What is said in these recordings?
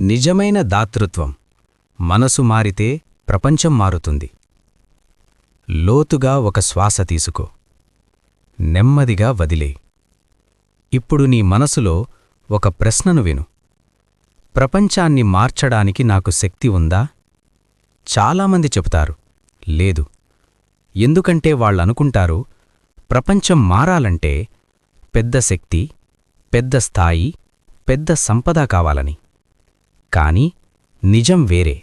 నిజమైన దాతృత్వం. మనసు మారితే ప్రపంచం మారుతుంది. లోతుగా ఒక శ్వాస తీసుకో. నెమ్మదిగా వదిలే. ఇప్పుడు నీ మనసులో ఒక ప్రశ్నను విను. ప్రపంచాన్ని మార్చడానికి నాకు శక్తి ఉందా? చాలామంది చెబుతారు లేదు. ఎందుకంటే వాళ్ళనుకుంటారు ప్రపంచం మారాలంటే పెద్ద శక్తి పెద్ద స్థాయి పెద్ద సంపద కావాలని. కాని నిజం వేరే.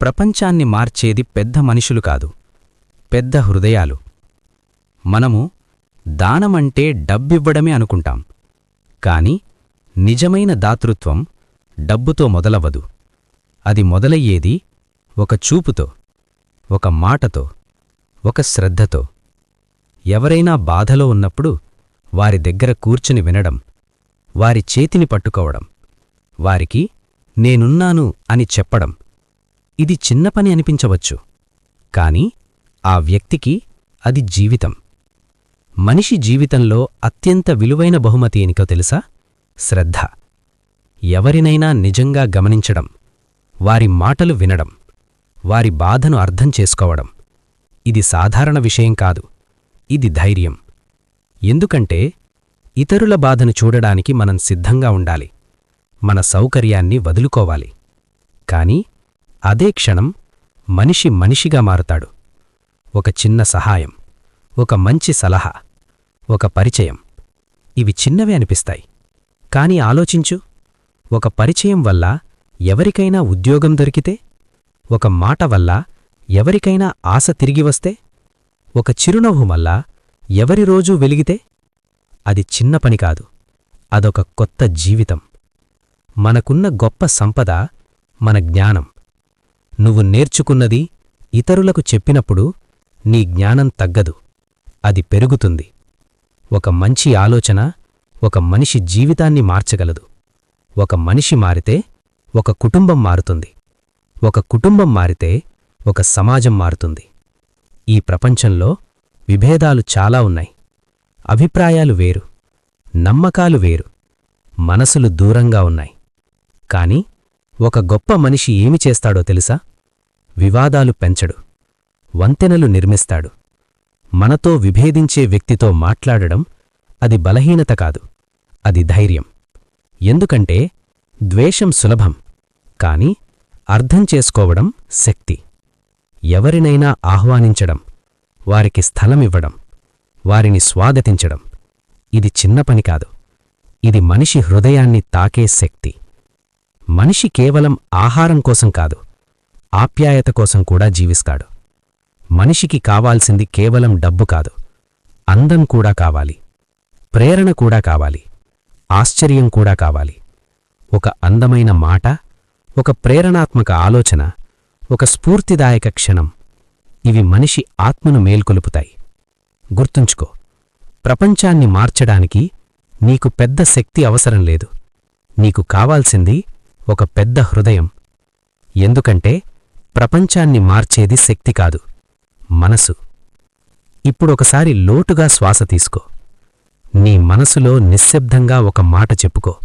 ప్రపంచాన్ని మార్చేది పెద్ద మనుషులు కాదు పెద్ద హృదయాలు. మనము దానమంటే డబ్బివ్వడమే అనుకుంటాం కాని నిజమైన దాతృత్వం డబ్బుతో మొదలవదు అది మొదలయ్యేది ఒక చూపుతో ఒక మాటతో ఒక శ్రద్ధతో. ఎవరైనా బాధలో ఉన్నప్పుడు వారి దగ్గర కూర్చుని వినడం వారి చేతిని పట్టుకోవడం వారికి నేనున్నాను అని చెప్పడం. ఇది చిన్న పని అనిపించవచ్చు. కాని ఆ వ్యక్తికి అది జీవితం. మనిషి జీవితంలో అత్యంత విలువైన బహుమతి ఏనికో తెలుసా? శ్రద్ధ. ఎవరినైనా నిజంగా గమనించడం. వారి మాటలు వినడం. వారి బాధను అర్థం చేసుకోవడం. ఇది సాధారణ విషయం కాదు. ఇది ధైర్యం. ఎందుకంటే ఇతరుల బాధను చూడడానికి మనం సిద్ధంగా ఉండాలి. మన సౌకర్యాన్ని వదులుకోవాలి. కాని అదే క్షణం మనిషి మనిషిగా మారుతాడు. ఒక చిన్న సహాయం ఒక మంచి సలహా ఒక పరిచయం. ఇవి చిన్నవే అనిపిస్తాయి. కాని ఆలోచించు ఒక పరిచయం వల్ల ఎవరికైనా ఉద్యోగం దొరికితే ఒక మాట వల్ల ఎవరికైనా ఆశ తిరిగి వస్తే ఒక చిరునవ్వు వల్ల ఎవరి రోజూ వెలిగితే అది చిన్న పని కాదు అదొక కొత్త జీవితం. మనకున్న గొప్ప సంపద మన జ్ఞానం. నువ్వు నేర్చుకున్నది ఇతరులకు చెప్పినప్పుడు నీ జ్ఞానం తగ్గదు. అది పెరుగుతుంది. ఒక మంచి ఆలోచన ఒక మనిషి జీవితాన్ని మార్చగలదు. ఒక మనిషి మారితే ఒక కుటుంబం మారుతుంది. ఒక కుటుంబం మారితే ఒక సమాజం మారుతుంది. ఈ ప్రపంచంలో విభేదాలు చాలా ఉన్నాయి. అభిప్రాయాలు వేరు. నమ్మకాలు వేరు. మనసులు దూరంగా ఉన్నాయి. కాని ఒక గొప్ప మనిషి ఏమి చేస్తాడో తెలుసా? వివాదాలు పెంచడు వంతెనలు నిర్మిస్తాడు. మనతో విభేదించే వ్యక్తితో మాట్లాడడం అది బలహీనత కాదు అది ధైర్యం. ఎందుకంటే ద్వేషం సులభం కాని అర్థం చేసుకోవడం శక్తి. ఎవరినైనా ఆహ్వానించడం వారికి స్థలమివ్వడం వారిని స్వాగతించడం ఇది చిన్న పని కాదు ఇది మనిషి హృదయాన్ని తాకే శక్తి. మనిషి కేవలం ఆహారం కోసం కాదు ఆప్యాయత కోసం కూడా జీవిస్తాడు. మనిషికి కావాల్సింది కేవలం డబ్బు కాదు అందం కూడా కావాలి ప్రేరణ కూడా కావాలి ఆశ్చర్యం కూడా కావాలి. ఒక అందమైన మాట ఒక ప్రేరణాత్మక ఆలోచన ఒక స్ఫూర్తిదాయక క్షణం ఇవి మనిషి ఆత్మను మేల్కొలుపుతాయి. గుర్తుంచుకో ప్రపంచాన్ని మార్చడానికి నీకు పెద్ద శక్తి అవసరం లేదు. నీకు కావాల్సింది ఒక పెద్ద హృదయం. ఎందుకంటే ప్రపంచాన్ని మార్చేది శక్తి కాదు మనసు. ఇప్పుడొకసారి లోటుగా శ్వాస తీసుకో. నీ మనసులో నిశ్శబ్దంగా ఒక మాట చెప్పుకో.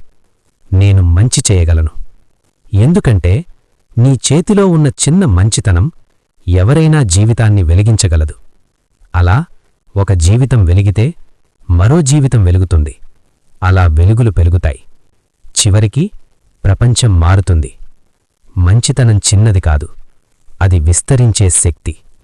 నేను మంచి చేయగలను. ఎందుకంటే నీ చేతిలో ఉన్న చిన్న మంచితనం ఎవరైనా జీవితాన్ని వెలిగించగలదు. అలా ఒక జీవితం వెలిగితే మరో జీవితం వెలుగుతుంది. అలా వెలుగులు పెరుగుతాయి. చివరికి ప్రపంచం మారుతుంది. మంచితనం చిన్నది కాదు. అది విస్తరించే శక్తి.